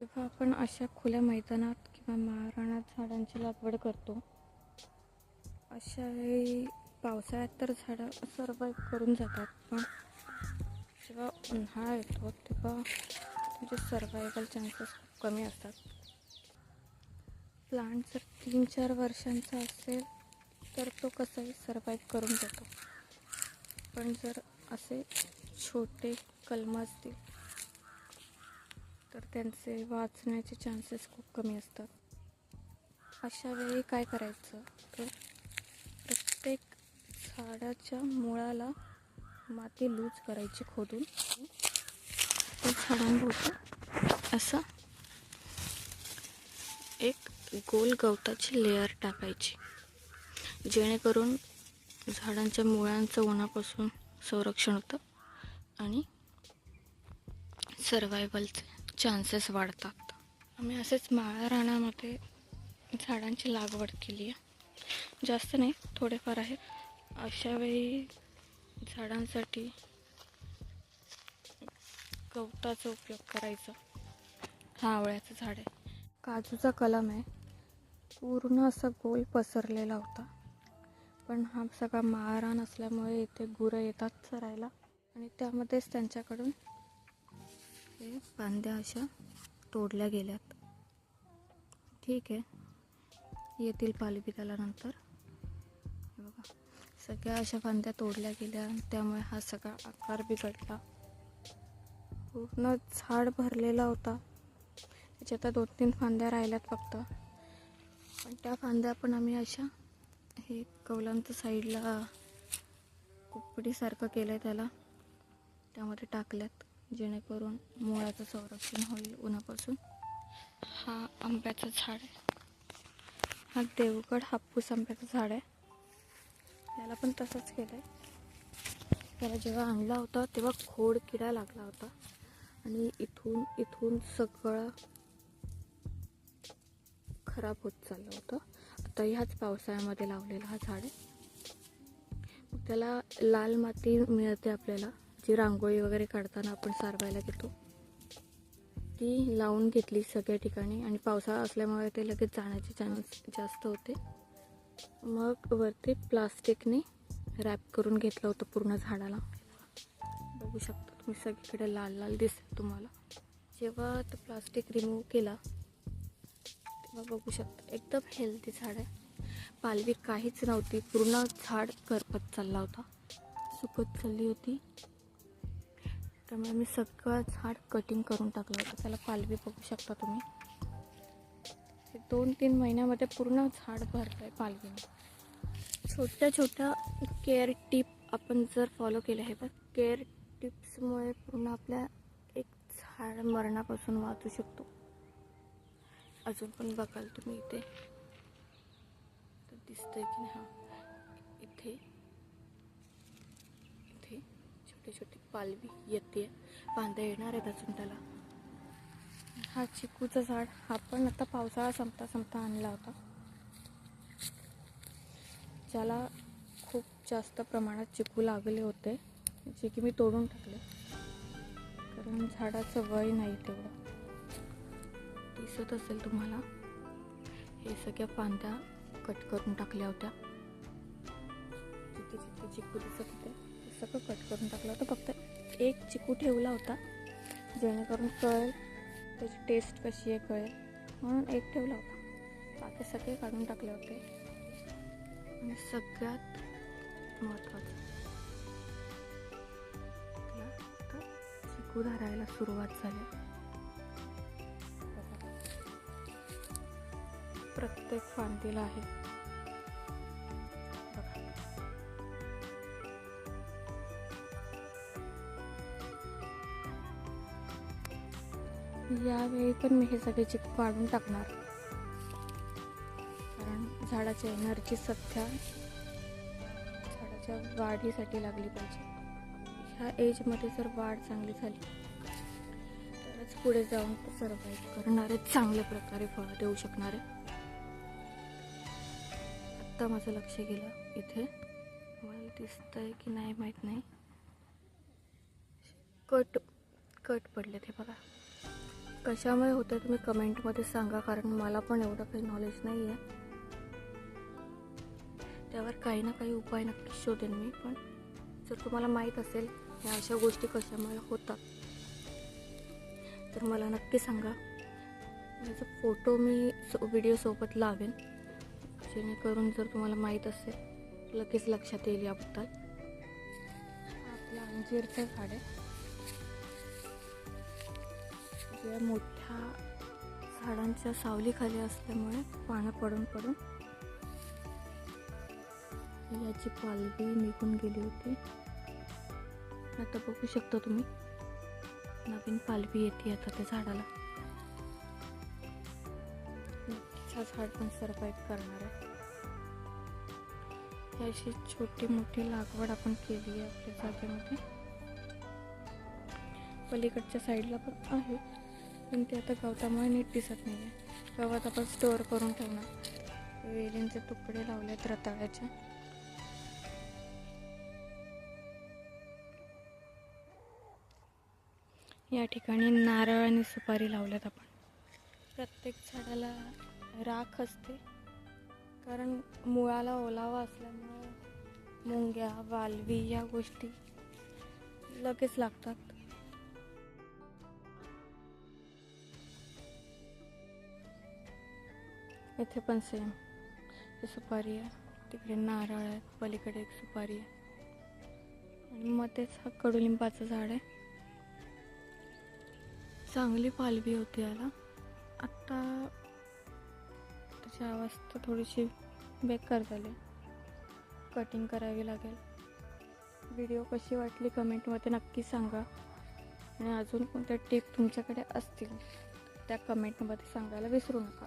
जेव्हा आपण अशा खुल्या मैदानात किंवा महाराणात झाडांची लागवड करतो अशा वेळी पावसाळ्यात तर झाडं सर्वाईव्ह करून जातात पण जेव्हा उन्हाळा येतो तेव्हा म्हणजे सर्वायवल चान्सेस खूप कमी असतात. प्लांट जर तीन चार वर्षांचा असेल तर तो कसाही सर्वाईव्ह करून जातो. पण जर असे छोटे कलम असतील तर त्यांचे वाचण्याचे चान्सेस खूप कमी असतात. अशा वेळी काय करायचं? तर प्रत्येक झाडाच्या मुळाला माती लूज करायची खोदून. त्या झाडांभोवती असं एक गोल गवताची लेअर टाकायची. जेणेकरून झाडांच्या मुळांचं उन्हापासून संरक्षण होतं आणि सर्वायवलचे चान्सेस वाढतात. आम्ही असेच माळा रानामध्ये झाडांची लागवड केली आहे. जास्त नाही थोडेफार आहेत अशावेळी झाडांसाठी गवताचा उपयोग करायचा. हा आवळ्याचं झाड आहे. काजूचा कलम आहे. पूर्ण असा गोल पसरलेला होता. पण हा सगळा माळरान असल्यामुळे इथे गुरं येतात चरायला. आणि त्यामध्येच त्यांच्याकडून हे फांद्या अशा तोडल्या गेल्यात. ठीक आहे. येतील पालवी त्याला नंतर. बघा. सगळ्या अशा फांद्या तोडल्या गेल्या आणि त्यामुळे हा सगळा आकार बिघडला. पूर्ण झाड भरलेला होता. त्याच्या आता दोन तीन फांद्या राहिल्यात फक्त. पण त्या फांद्या पण आम्ही अशा हे कौलांचं साईडला कुपडीसारखं केलं आहे त्याला. त्यामध्ये टाकल्यात. जेणेकरून मुळाचं संरक्षण होईल उन्हापासून. हा आंब्याचं झाड आहे. हा देवगड हापूस आंब्याचं झाड आहे. याला पण तसंच केलं आहे त्याला जेव्हा आणला होता तेव्हा खोड किडा लागला होता. आणि इथून इथून सगळं खराब होत चाललं होतं. आता ह्याच पावसाळ्यामध्ये लावलेला हा झाड आहे. त्याला लाल माती मिळते आपल्याला. जी रांगोळी वगैरे काढताना आपण सारवायला घेतो. ती लावून घेतली सगळ्या ठिकाणी आणि पावसाळा असल्यामुळे ते लगेच जाण्याचे चान्स जास्त होते. मग वरती प्लास्टिकने रॅप करून घेतलं होतं पूर्ण झाडाला. बघू शकता तुम्ही सगळीकडे लाल लाल दिसत तुम्हाला. जेव्हा तो प्लास्टिक रिमूव्ह केला तेव्हा बघू शकता एकदम हेल्दी झाड आहे. पालवी काहीच नव्हती पूर्ण झाड करपत चालला होता. सुकत चालली होती. त्यामुळे मी सगळं झाड कटिंग करून टाकलं होतं. त्याला पालवी बघू शकता तुम्ही. दोन तीन महिन्यामध्ये पूर्ण झाड भरलं आहे पालवीने छोट्या छोट्या केअर टिप आपण जर फॉलो केले आहे तर केअर टिप्समुळे पूर्ण आपल्या एक झाड मरणापासून वाचू शकतो. अजून पण बघाल तुम्ही इथे. तर दिसतंय की हां हा इथे. छोटी छोटी पालवी येते. फांद्या येणार आहेत अजून त्याला. हा चिकूचं झाड. हा पण आता पावसाळा संपता संपता आणला होता. ज्याला खूप जास्त प्रमाणात चिकू लागले होते जे की मी तोडून टाकले. कारण झाडाचं वय नाही तेवढं. दिसत असेल तुम्हाला हे सगळ्या पांद्या कट करून टाकल्या होत्या. जिथे जिथे चिकू दिसत होते. सगळं कट करून टाकलं होतं. फक्त एक चिकू ठेवला होता जेणेकरून कळेल त्याची टेस्ट कशी आहे कळेल म्हणून एक ठेवला होता. बाकी सगळे काढून टाकले होते. आणि सगळ्यात महत्त्वाचं चिकू धरायला सुरुवात झाली. प्रत्येक फांदीला आहे. यावेळी पण मी हे सगळे चिप काढून टाकणार. कारण झाडाच्या एनर्जी सध्या झाडाच्या वाढीसाठी लागली पाहिजे. ह्या एजमध्ये जर वाढ चांगली झाली तरच पुढे जाऊन सर्वाईव्ह करणारे चांगल्या प्रकारे फळं देऊ शकणारे. आत्ता माझं लक्ष गेलं इथे. मला दिसतंय की नाही माहीत नाही. कट कट पडले ते बघा. कशामुळे होतं तुम्ही कमेंटमध्ये सांगा कारण मला पण एवढं काही नॉलेज नाही आहे त्यावर काही ना काही उपाय नक्कीच शोधेन मी पण जर तुम्हाला माहीत असेल ह्या अशा गोष्टी कशामुळे होतात तर मला नक्की सांगा. याचा फोटो मी सो व्हिडिओसोबत लावेन. जेणेकरून जर तुम्हाला माहीत असेल लगेच लक्षात येईल याबद्दल. आपलं अंजीरचं झाड आहे. या मोठ्या झाडांच्या सावलीखाली असल्यामुळे पानं पडून पडून याची पालवी निघून गेली होती. आता बघू शकता तुम्ही नवीन पालवी येते आता त्या झाडाला. झाड पण सर्वाईव्ह करणार आहे. अशी छोटी मोठी लागवड आपण केली आहे आपल्या जागेमध्ये. पलीकडच्या साईडला पण आहे. पण ते आता गवतामुळे नीट दिसत नाही आहे गवत आपण स्टोअर करून ठेवणार. वेलींचे तुकडे लावलेत रताळ्याचे. या ठिकाणी नारळ आणि सुपारी लावल्यात आपण. प्रत्येक झाडाला राख असते. कारण मुळाला ओलावा असल्यामुळे मुंग्या वालवी या गोष्टी लगेच लागतात. इथे पण सेम ही सुपारी आहे. तिकडे नारळ आहे पलीकडे एक सुपारी आहे. आणि मध्येच हा कडुलिंबाचं झाड आहे. चांगली पालवी होती याला. आत्ता त्याची अवस्था थोडीशी बेकार झाली. कटिंग करावी लागेल. व्हिडिओ कशी वाटली कमेंटमध्ये नक्की सांगा. आणि अजून कोणत्या टिप तुमच्याकडे असतील त्या कमेंटमध्ये सांगायला विसरू नका.